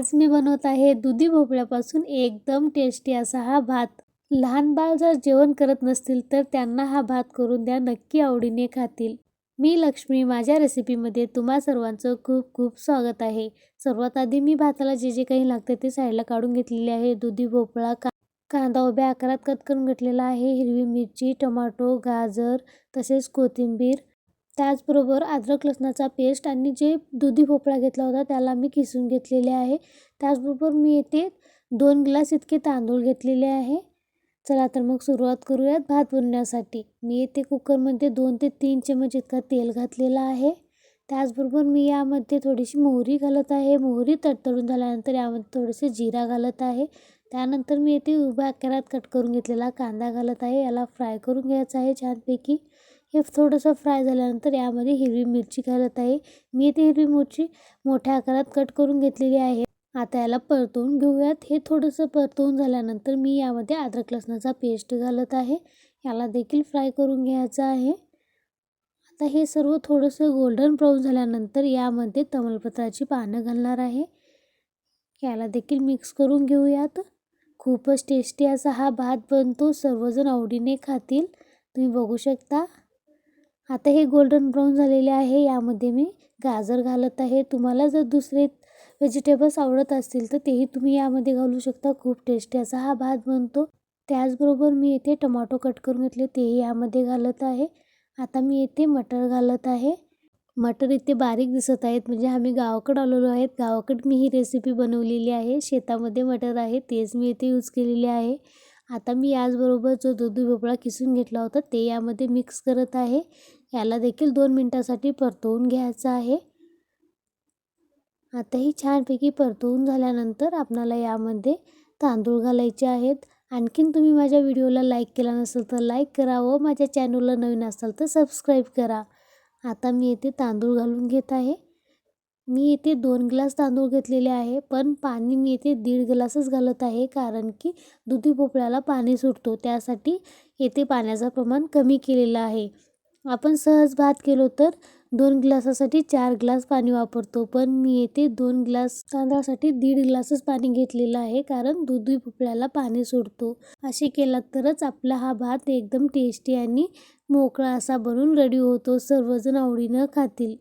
आज मी बनवत आहे दुधी भोपळ्यापासून एकदम टेस्टी असा हा भात. लहान बाळ जर जेवण करत नसतील तर त्यांना हा भात करून द्या नक्की आवडीने खातील. मी लक्ष्मी माझ्या रेसिपीमध्ये तुम्हा सर्वांचं खूप खूप स्वागत आहे. सर्वात आधी मी भाताला जे जे काही लागते ते साईडला काढून घेतलेले आहे. दुधी भोपळा का कांदा उभ्या आकारात कट करून घेतलेला आहे. हिरवी मिरची टोमॅटो गाजर तसेच कोथिंबीर त्याचबरोबर अद्रक लसणाचा पेस्ट आणि जे दुधी भोपळा घेतला होता त्याला मी किसून घेतलेले आहे. त्याचबरोबर मी येथे दोन ग्लास इतके तांदूळ घेतलेले आहे. चला तर मग सुरुवात करूयात भात बनवण्यासाठी मी येथे कुकरमध्ये दोन ते तीन चमच इतका तेल घातलेला आहे. त्याचबरोबर मी यामध्ये थोडीशी मोहरी घालत आहे. मोहरी तडतडून झाल्यानंतर यामध्ये थोडेसे जिरा घालत आहे. त्यानंतर मी येथे उभ्या आकारात कट करून घेतलेला कांदा घालत आहे. याला फ्राय करून घ्यायचा आहे छानपैकी. हे थोडंसं फ्राय झाल्यानंतर यामध्ये हिरवी मिरची घालत आहे. मी इथे हिरवी मिरची मोठ्या आकारात कट करून घेतलेली आहे. आता याला परतवून घेऊयात. हे थोडंसं परतवून झाल्यानंतर मी यामध्ये अद्रक लसणाचा पेस्ट घालत आहे. याला देखील फ्राय करून घ्यायचं आहे. आता हे सर्व थोडंसं गोल्डन ब्राऊन झाल्यानंतर यामध्ये तमालपत्राची पानं घालणार आहे. याला देखील मिक्स करून घेऊयात. खूपच टेस्टी असा हा भात बनतो. सर्वजण आवडीने खातील. तुम्ही बघू शकता. आता हे गोल्डन ब्राऊन झालेले आहे यामध्ये मी गाजर घालत आहे. तुम्हाला जर दुसरे व्हेजिटेबल्स आवडत असतील तर तेही तुम्ही यामध्ये घालू शकता. खूप टेस्टी असा हा भात बनतो. त्याचबरोबर मी येथे टमाटो कट करून घेतले तेही यामध्ये घालत आहे. आता मी येथे मटर घालत आहे. मटर इथे बारीक दिसत आहेत म्हणजे आम्ही गावाकडं आलेलो आहेत. गावाकडं मी ही रेसिपी बनवलेली आहे. शेतामध्ये मटर आहे तेच मी इथे यूज केलेले आहे. आता मी याचबरोबर जो दुधी भोपळा किसून घेतला होता ते यामध्ये मिक्स करत आहे. याला देखील दोन मिनटासाठी परतवून घ्यायचं आहे. आता ही छानपैकी परतवून झाल्यानंतर आपणाला यामध्ये तांदूळ घालायचे आहेत. आणखीन तुम्ही माझ्या व्हिडिओला लाईक केला नसेल तर लाईक करा व माझ्या चॅनलला नवीन असाल तर सबस्क्राईब करा. आता मी येथे तांदूळ घालून घेत आहे. मी येथे दोन ग्लास तांदूळ घेतलेले आहे पण पाणी मी येथे दीड ग्लासच घालत आहे कारण की दुधी भोपळ्याला पाणी सुटतो त्यासाठी येथे पाण्याचं प्रमाण कमी केलेलं आहे. आपण सहज भात केलो तर दोन ग्लासासाठी चार ग्लास पाणी वापरतो पण मी येथे दोन ग्लास तांदळासाठी दीड ग्लासच पाणी घेतलेलं आहे कारण दुधी भोपळ्याला पाणी सोडतो. असे केला तरच आपला हा भात एकदम टेस्टी आणि मोकळा असा बनून रेडी होतो सर्वजण आवडीनं खातील.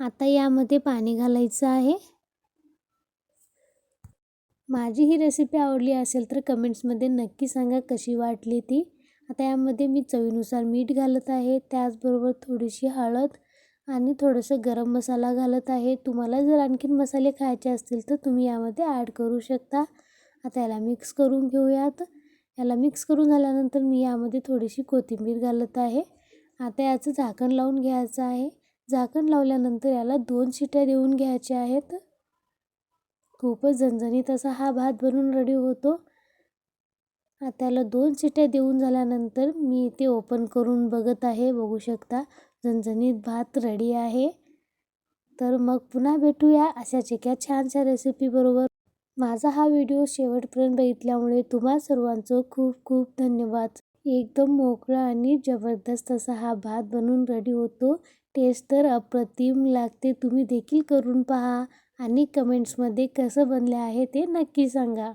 आता यामध्ये पाणी घालायचं आहे. माझी ही रेसिपी आवडली असेल तर कमेंट्समध्ये नक्की सांगा कशी वाटली ती. आता यामध्ये मी चवीनुसार मीठ घालत आहे. त्याचबरोबर थोडीशी हळद आणि थोडंसं गरम मसाला घालत आहे. तुम्हाला जर आणखीन मसाले खायचे असतील तर तुम्ही यामध्ये ॲड करू शकता. आता याला मिक्स करून घेऊयात. याला मिक्स करून झाल्यानंतर मी यामध्ये थोडीशी कोथिंबीर घालत आहे. आता याचं झाकण लावून घ्यायचं आहे. झाकण लावल्यानंतर याला दोन शिट्या देऊन घ्यायच्या आहेत. खूपच झणझणीत असा हा भात बनून रेडी होतो. त्याला दोन शिट्या देऊन झाल्यानंतर मी ते ओपन करून बघत आहे. बघू शकता झणझणीत भात रेडी आहे. तर मग पुन्हा भेटूया अशाच एका छानशा रेसिपीबरोबर माझा हा व्हिडिओ शेवटपर्यंत बघितल्यामुळे तुम्हा सर्वांचं खूप खूप धन्यवाद. एकदम मोकळा आणि जबरदस्त असा हा भात बनून रेडी होतो. टेस्ट तर अप्रतिम लागते. तुम्ही देखील करून पहा आणि कमेंट्समध्ये कसं बनले आहे ते नक्की सांगा.